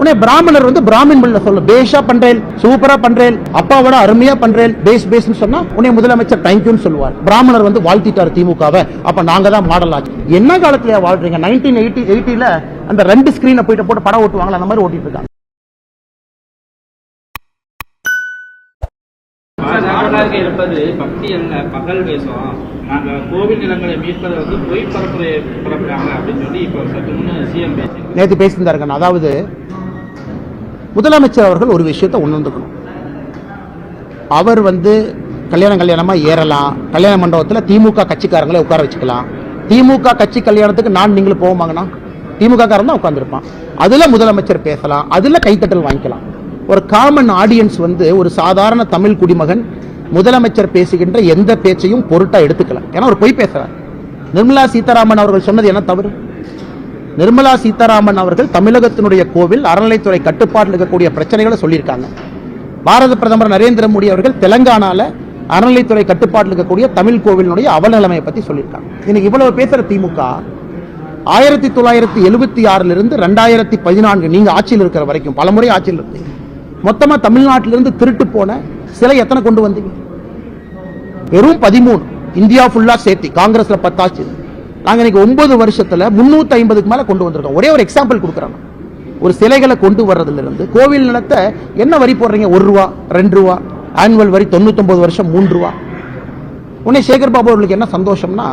உடனே பிராமணர் வந்து பிராமின் மொழியில சொல்ல. பேஷா பண்றேன் சூப்பரா பண்றேன் அப்பாவோட அருமையா பண்றேன் பேஸ் பேஸ்னு சொன்னா உடனே முதலமைச்சர் தேங்க்யூன்னு சொல்லுவார். பிராமணர் வந்து வாழ்த்திட்டார் திமுகவை. அப்ப நாங்க தான் மாடல் ஆச்சு. என்ன காலத்துல வாழ்றீங்க? நைன்டீன் எயிட்டி எயிட்டில அந்த ரெண்டு ஸ்கிரீனை போயிட்டு போட்டு படம் ஓட்டுவாங்களா? அந்த மாதிரி ஓட்டிட்டு இருக்காங்க. பாஜக இருப்பது பக்தி அல்ல பகல் வேஷம். நாங்க கோவில் நிலங்களை மீட்பதை வந்து பொய் பரப்புரை பரப்புறாங்க அப்படின்னு சொல்லி இப்போ சற்று முன்ன சிஎம் பேசி நேற்று பேசியிருந்தாருங்க அதாவது முதலமைச்சர் அவர்கள் ஒரு விஷயத்தை உணர்ந்துக்கணும் அவர் வந்து கல்யாணம் கல்யாணமாக ஏறலாம். கல்யாண மண்டபத்தில் திமுக கட்சிக்காரங்களை உட்கார வச்சுக்கலாம். திமுக கட்சி கல்யாணத்துக்கு நான் நீங்களும் போவோமாங்கண்ணா? திமுக காரன் தான் உட்காந்துருப்பான் அதில் முதலமைச்சர் பேசலாம். அதில் கைத்தட்டல் வாங்கிக்கலாம். ஒரு காமன் ஆடியன்ஸ் வந்து ஒரு சாதாரண தமிழ் குடிமகன் முதலமைச்சர் பேசுகின்ற எந்த பேச்சையும் பொருட்டாக எடுத்துக்கலாம் ஏன்னா ஒரு பொய் பேசுகிறார் நிர்மலா சீதாராமன் அவர்கள் சொன்னது என்ன தவறு? நிர்மலா சீதாராமன் அவர்கள் தமிழகத்தினுடைய கோவில் அறநிலைத்துறை கட்டுப்பாட்டில் இருக்கக்கூடிய பிரச்சனைகளை சொல்லியிருக்காங்க. பாரத பிரதமர் நரேந்திர மோடி அவர்கள் தெலங்கானால அறநிலைத்துறை கட்டுப்பாட்டில் இருக்கக்கூடிய தமிழ் கோவிலினுடைய அவலநிலைமையை பத்தி சொல்லியிருக்காங்க. இன்னைக்கு இவ்வளவு பேசுற திமுக ஆயிரத்தி தொள்ளாயிரத்தி எழுபத்தி ஆறுல இருந்து ரெண்டாயிரத்தி பதினான்கு நீங்க ஆட்சியில் இருக்கிற வரைக்கும் பலமுறை ஆட்சியில் இருந்தீங்க மொத்தமா தமிழ்நாட்டிலிருந்து திருட்டு போன சிலை எத்தனை கொண்டு வந்தீங்க? வெறும் பதிமூணு. இந்தியா ஃபுல்லா சேர்த்தி காங்கிரஸ்ல பத்தாச்சு. நாங்கள் இன்னைக்கு ஒன்பது வருஷத்தில் முந்நூற்றி ஐம்பதுக்கு மேலே கொண்டு வந்திருக்கோம். ஒரே ஒரு எக்ஸாம்பிள் கொடுக்குறாங்க. ஒரு சிலைகளை கொண்டு வர்றதுல இருந்து கோவில் நிலத்தை என்ன வரி போடுறீங்க? ஒரு ரூபா ரெண்டு ரூபா ஆனுவல் வரி தொண்ணூத்தொம்பது வருஷம் மூன்று ரூபா. உடனே சேகர் பாபு அவர்களுக்கு என்ன சந்தோஷம்னா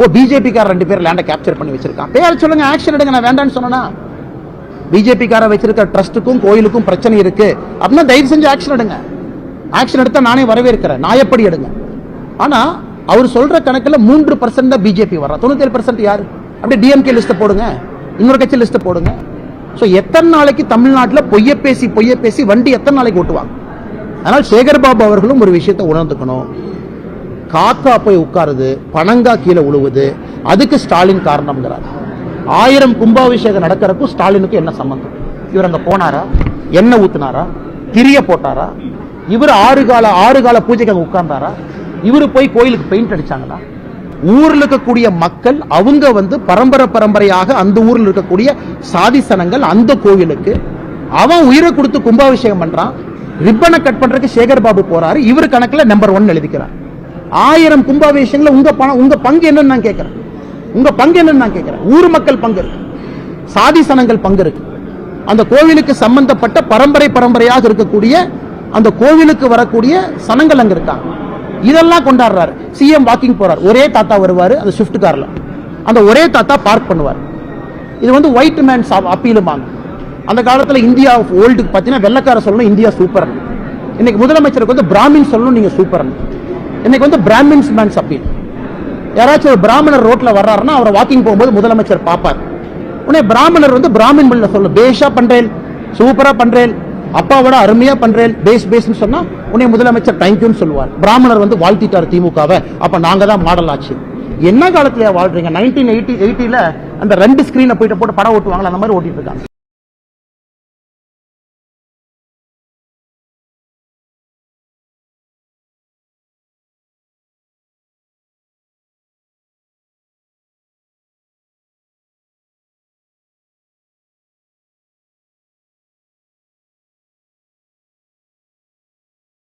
ஓ பிஜேபிக்கார ரெண்டு பேர் லேண்டை கேப்சர் பண்ணி வச்சிருக்கான். பேர் சொல்லுங்க ஆக்ஷன் எடுங்க நான் வேண்டாம்னு சொன்னா பிஜேபிக்கார வச்சிருக்க ட்ரஸ்ட்டுக்கும் கோயிலுக்கும் பிரச்சனை இருக்கு. அப்படின்னா தயவு செஞ்சு ஆக்ஷன் எடுங்க. ஆக்ஷன் எடுத்தா நானே வரவேற்கிறேன். நான் எப்படி எடுங்க? ஆனால் அவர் சொல்ற கணக்குல மூன்று பர்சன்ட் தான் பிஜேபி வர்றா. தொண்ணூத்தி பர்சன்ட் யாரு? அப்படியே டிஎம்கே லிஸ்ட்டை போடுங்க. இன்னொரு கட்சி லிஸ்ட்டை போடுங்க. ஸோ எத்தனை நாளைக்கு தமிழ்நாட்டில் பொய்ய பேசி பொய்ய பேசி வண்டி எத்தனை நாளைக்கு ஓட்டுவாங்க? அதனால் சேகர் பாபு அவர்களும் ஒரு விஷயத்தை உணர்ந்துக்கணும். காக்கா போய் உட்காருது பனங்கா கீழே உழுவுது. அதுக்கு ஸ்டாலின் காரணம்ங்கிறார். ஆயிரம் கும்பாபிஷேகம் நடக்கிறக்கும் ஸ்டாலினுக்கு என்ன சம்பந்தம்? இவர் அங்க போனாரா? எண்ணெய் ஊத்துனாரா? திரிய போட்டாரா? இவர் ஆறு கால ஆறு கால பூஜைக்கு அங்கே உட்கார்ந்தாரா? இவர் போய் கோயிலுக்கு பெயிண்ட் அடிச்சாங்களா? ஊர்ல இருக்கக்கூடிய மக்கள் அவங்க வந்து பரம்பரை பரம்பரையாக அந்த ஊர்ல இருக்கக்கூடிய சாதி சனங்கள் அந்த கோவிலுக்கு அவன் உயிரை கொடுத்து கும்பாபிஷேகம் பண்றான் ரிப்பனை கட் பண்றதுக்கு சேகர் பாபு போறாரு இவர் கணக்குல நம்பர் ஒன் எழுதிக்கிறார். ஆயிரம் கும்பாபிஷேகங்கள உங்க பணம் உங்க பங்கு என்னன்னு நான் கேட்கிறேன். உங்க பங்கு என்னன்னு நான் கேட்கிறேன். ஊர் மக்கள் பங்கு இருக்கு. சாதி சனங்கள் பங்கு இருக்கு. அந்த கோவிலுக்கு சம்பந்தப்பட்ட பரம்பரை பரம்பரையாக இருக்கக்கூடிய அந்த கோவிலுக்கு வரக்கூடிய சனங்கள் அங்க இருக்காங்க. இதெல்லாம் கொண்டாடுறாரு. சிஎம் வாக்கிங் போறார். ஒரே தாத்தா வருவார் அந்த ஸ்விஃப்ட் கார்ல. அந்த ஒரே தாத்தா பார்க் பண்ணுவார். இது வந்து ஒயிட் மேன் அப்பீலுமாங்க. அந்த காலத்தில் இந்தியா ஓல்டுக்கு பார்த்தீங்கன்னா வெள்ளக்கார சொல்லணும் இந்தியா சூப்பர் இன்னைக்கு முதலமைச்சருக்கு வந்து பிராமின் சொல்லணும் நீங்கள் சூப்பர் இன்னைக்கு வந்து பிராமின்ஸ் மேன்ஸ் அப்பீல் யாராச்சும் ஒரு பிராமணர் ரோட்டில் வர்றாருன்னா அவரை வாக்கிங் போகும்போது முதலமைச்சர் பார்ப்பார். உடனே பிராமணர் வந்து பிராமின் மொழியில சொல்லணும். பேஷா பண்றேன் சூப்பராக பண்றேன். அப்பாவோட அருமையா பண்றேன் பேஸ் பேஸ்னு சொன்னா உன்னை முதலமைச்சர் தேங்க்யூன்னு சொல்லுவார். பிராமணர் வந்து வாழ்த்திட்டார் திமுகவை. அப்ப நாங்க தான் மாடல் ஆச்சு. என்ன காலத்துல வாழ்றீங்க? நைன்டீன் எயிட்டி எயிட்டில அந்த ரெண்டு ஸ்கிரீனை போயிட்டு போட்டு படம் ஓட்டுவாங்களா அந்த மாதிரி ஓட்டிட்டு இருக்காங்க.